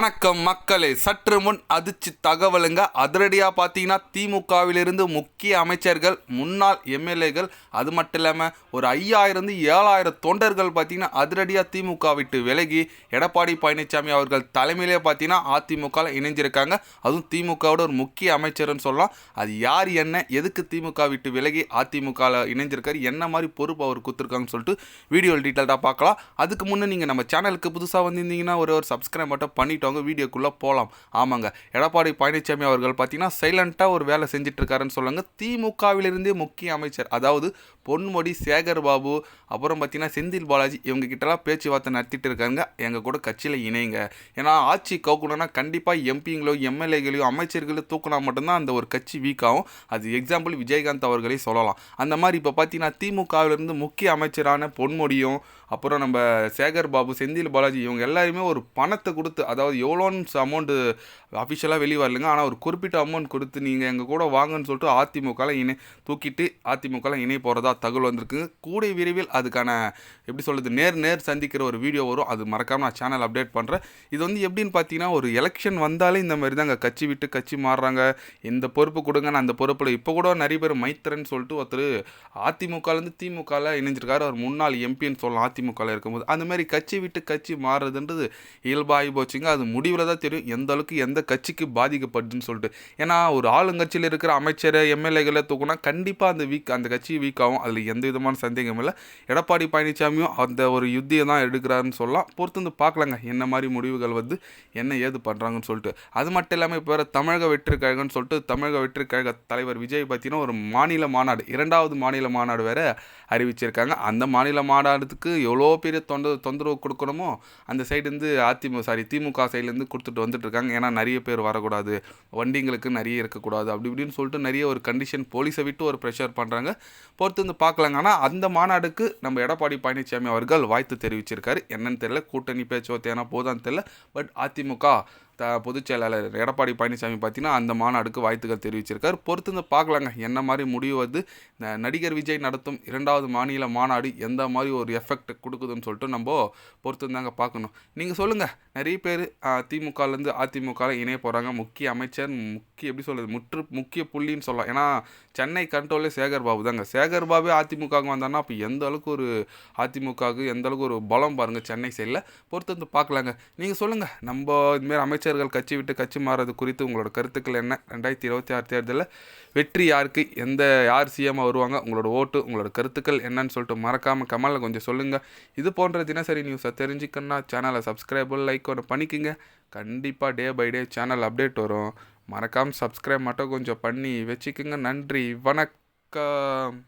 வணக்கம் மக்களே. சற்று முன் அதிர்ச்சி தகவலுங்க. அதிரடியாக பார்த்தீங்கன்னா திமுகவிலிருந்து முக்கிய அமைச்சர்கள் முன்னாள் எம்எல்ஏகள் அது மட்டும் இல்லாமல் ஒரு ஐயாயிரம் ஏழாயிரம் தொண்டர்கள் பார்த்தீங்கன்னா அதிரடியாக திமுக விட்டு விலகி எடப்பாடி பழனிசாமி அவர்கள் தலைமையிலே பார்த்தீங்கன்னா அதிமுகவில் இணைஞ்சிருக்காங்க. அதுவும் திமுகவோட ஒரு முக்கிய அமைச்சர்னு சொல்லலாம். அது யார் என்ன எதுக்கு திமுக விட்டு விலகி அதிமுகவில் இணைஞ்சிருக்காரு என்ன மாதிரி பொறுப்பு அவர் கொடுத்துருக்காங்கன்னு சொல்லிட்டு வீடியோ டீட்டெயில்டாக பார்க்கலாம். அதுக்கு முன்னே நீங்கள் நம்ம சேனலுக்கு புதுசாக வந்திருந்தீங்கன்னா ஒரு ஒரு சப்ஸ்கிரைப் மட்டும் தெரிஞ்சவங்க வீடியோக்குள்ளே போகலாம் ஆமாங்க. எடப்பாடி பழனிசாமி அவர்கள் பார்த்தீங்கன்னா சைலண்ட்டாக ஒரு வேலை செஞ்சிட்ருக்காருன்னு சொல்லுவாங்க. திமுகவிலிருந்தே முக்கிய அமைச்சர் அதாவது பொன்முடி சேகர் பாபு அப்புறம் பார்த்தீங்கன்னா செந்தில் பாலாஜி இவங்க கிட்டலாம் பேச்சுவார்த்தை நடத்திட்டு இருக்காங்க எங்கள் கூட கட்சியில் இணைங்க. ஏன்னா ஆட்சி கவுக்கணும்னா கண்டிப்பாக எம்பிங்களோ எம்எல்ஏகளையோ அமைச்சர்களோ தூக்கினா மட்டும்தான் அந்த ஒரு கட்சி வீக் ஆகும். அது எக்ஸாம்பிள் விஜயகாந்த் அவர்களே சொல்லலாம். அந்த மாதிரி இப்போ பார்த்தீங்கன்னா திமுகவிலிருந்து முக்கிய அமைச்சரான பொன்முடியும் அப்புறம் நம்ம சேகர் பாபு செந்தில் பாலாஜி இவங்க எல்லாருமே ஒரு பணத்தை கொடுத்து அதாவது எவ்வளோன்னு அமௌண்ட்டு அஃபிஷியலாக வெளியே வரலங்க. ஆனால் ஒரு குறிப்பிட்ட அமௌண்ட் கொடுத்து நீங்கள் எங்கள் கூட வாங்கன்னு சொல்லிட்டு அதிமுகவில் இணை தூக்கிட்டு அதிமுகவில் இணை போகிறதா தகவல் வந்திருக்கு கூடிய விரைவில் அதுக்கான எப்படி சொல்கிறது நேர் நேர் சந்திக்கிற ஒரு வீடியோ வரும். அது மறக்காமல் நான் சேனல் அப்டேட் பண்ணுறேன் இது வந்து எப்படின்னு பார்த்தீங்கன்னா ஒரு எலெக்ஷன் வந்தாலே இந்த மாதிரி தாங்க. கட்சி விட்டு கட்சி மாறுறாங்க. இந்த பொறுப்பு கொடுங்க நான் அந்த பொறுப்பில் இப்போ கூட நிறைய பேர் மைத்திரன் சொல்லிட்டு ஒருத்தர் அதிமுகலேருந்து திமுகவில் இணைஞ்சிருக்காரு. அவர் முன்னாள் எம்பின்னு சொல்லலாம். அதிமுகவில் இருக்கும்போது அந்த மாதிரி கட்சி விட்டு கட்சி மாறுறதுன்றது இயல்பாகி போச்சுங்க. அது முடிவில் தான் தெரியும். எந்த அளவுக்கு எந்த கட்சிக்கு பாதிக்கப்படுதுன்னு சொல்லிட்டு. ஏன்னா ஒரு ஆளுங்கட்சியில் இருக்கிற அமைச்சர் எம்எல்ஏகளை தூக்குனா கண்டிப்பாக அந்த வீக் அந்த கட்சி வீக் ஆகும். அதில் எந்த விதமான சந்தேகம் இல்லை. எடப்பாடி பழனிசாமியும் அந்த ஒரு யுத்தியை தான் எடுக்கிறாருன்னு சொல்லலாம். பொறுத்து வந்து பார்க்கலாங்க. என்ன மாதிரி முடிவுகள் வந்து என்ன ஏது பண்ணுறாங்கன்னு சொல்லிட்டு. அது மட்டும் இல்லாமல் இப்போ வேறு தமிழக வெற்றி கழகம்னு சொல்லிட்டு தமிழக வெற்றி கழக தலைவர் விஜய் பார்த்தீங்கன்னா ஒரு மாநில மாநாடு இரண்டாவது மாநில மாநாடு வேறு. அறிவிச்சிருக்காங்க. அந்த மாநில மாநாடுக்கு எவ்வளோ பெரிய தொண்ட தொந்தரவு கொடுக்கணுமோ அந்த சைடுலேருந்து அதிமுக சாரி திமுக சைட்லேருந்து கொடுத்துட்டு வந்துட்டு இருக்காங்க ஏன்னா நிறைய பேர் வரக்கூடாது. வண்டிங்களுக்கு நிறைய இருக்கக்கூடாது. அப்படி இப்படின்னு சொல்லிட்டு நிறைய ஒரு கண்டிஷன் போலீஸை விட்டு ஒரு ப்ரெஷர் பண்ணுறாங்க பொறுத்து வந்து பார்க்கலாங்க. ஆனால் அந்த மாநாடுக்கு நம்ம எடப்பாடி பழனிசாமி அவர்கள் வாழ்த்து தெரிவிச்சிருக்காரு. என்னன்னு தெரியல. கூட்டணி பேச்சுவார்த்தை ஏன்னா போதான்னு தெரியல. பட் அதிமுக த பொதுச் செயலாளர் எடப்பாடி பழனிசாமி பார்த்தீங்கன்னா அந்த மாநாடுக்கு வாழ்த்துக்கள் தெரிவிச்சிருக்கார். பொறுத்து வந்து பார்க்கலாங்க. என்ன மாதிரி முடிவு வந்து நடிகர் விஜய் நடத்தும் இரண்டாவது மாநில மாநாடு எந்த மாதிரி ஒரு எஃபெக்ட் கொடுக்குதுன்னு சொல்லிட்டு நம்ம பொறுத்து தாங்க பார்க்கணும். நீங்கள் சொல்லுங்கள் நிறைய பேர் திமுகலேருந்து அதிமுகவில் இணைய போகிறாங்க முக்கிய அமைச்சர் முக்கிய எப்படி சொல்கிறது முற்று முக்கிய புள்ளின்னு சொல்லலாம். ஏன்னா சென்னை கண்ட்ரோலே சேகர் பாபு தாங்க. சேகர் பாபு அதிமுகவுக்கு வந்தான்னா அப்போ எந்த அளவுக்கு ஒரு அதிமுகவுக்கு எந்த அளவுக்கு ஒரு பலம் பாருங்கள் சென்னை சைடில் பொறுத்து வந்து பார்க்கலாங்க. நீங்கள் சொல்லுங்கள் நம்ம இதுமாரி அமைச்சர் அமைச்சர்கள் கட்சி விட்டு கட்சி மாறுறது குறித்து உங்களோட கருத்துக்கள் என்ன? ரெண்டாயிரத்தி இருபத்தி ஆறு தேர்தலில் வெற்றி யாருக்கு? எந்த யார் சிஎம் வருவாங்க? உங்களோட ஓட்டு உங்களோட கருத்துக்கள் என்னன்னு சொல்லிட்டு மறக்காமல் கமலில் கொஞ்சம் சொல்லுங்கள் இது போன்ற தினசரி நியூஸை தெரிஞ்சுக்கணும்னா சேனலை சப்ஸ்கிரைப் லைக் ஒன்று பண்ணிக்கோங்க. கண்டிப்பாக day by day channel update வரும். மறக்காமல் சப்ஸ்கிரைப் மட்டும் கொஞ்சம் பண்ணி வச்சுக்கோங்க. நன்றி. வணக்கம்.